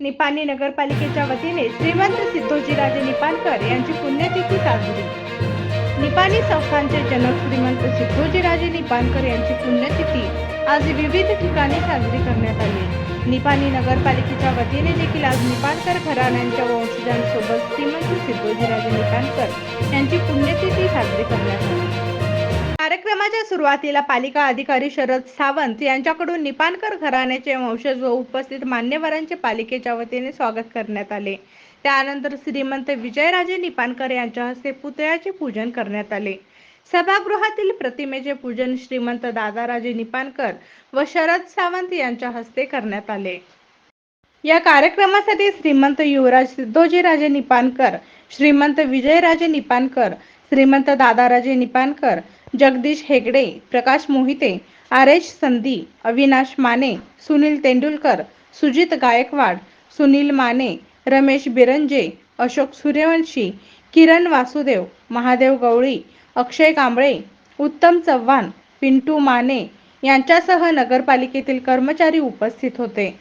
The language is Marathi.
निपाणी नगरपालिकेच्या वतीने श्रीमंत सिद्धोजीराजे निपाणकर यांची पुण्यतिथी साजरी. निपाणी संस्थांचे जनक श्रीमंत सिद्धोजीराजे निपाणकर यांची पुण्यतिथी आज विविध ठिकाणी साजरी करण्यात आली. निपाणी नगरपालिकेच्या वतीने देखील आज निपाणकर घराण्यांच्या वंशजांसोबत श्रीमंत सिद्धोजीराजे निपाणकर यांची पुण्यतिथी साजरी करण्यात आली. कामाच्या सुरुवातीला पालिका अधिकारी शरद सावंत यांच्याकडून निपाणकर घराण्याचे वंशज व उपस्थित मान्यवरांचे पालिकेच्या वतीने स्वागत करण्यात आले. त्यानंतर श्रीमंत विजयराजे निपाणकर यांच्या हस्ते पुतळ्याचे पूजन करण्यात आले. सभागृहातील प्रतिमेचे पूजन श्रीमंत दादाराजे निपाणकर व शरद सावंत यांच्या हस्ते करण्यात आले. या कार्यक्रमासाठी श्रीमंत युवराज सिद्धोजीराजे निपाणकर श्रीमंत विजयराजे निपाणकर श्रीमंत दादाराजे निपाणकर जगदीश हेगडे प्रकाश मोहिते आरेश संधी अविनाश माने सुनील तेंडुलकर सुजित गायकवाड सुनील माने रमेश बिरंजे अशोक सूर्यवंशी किरण वासुदेव महादेव गवळी अक्षय कांबळे उत्तम चव्हाण पिंटू माने यांच्यासह नगरपालिकेतील कर्मचारी उपस्थित होते.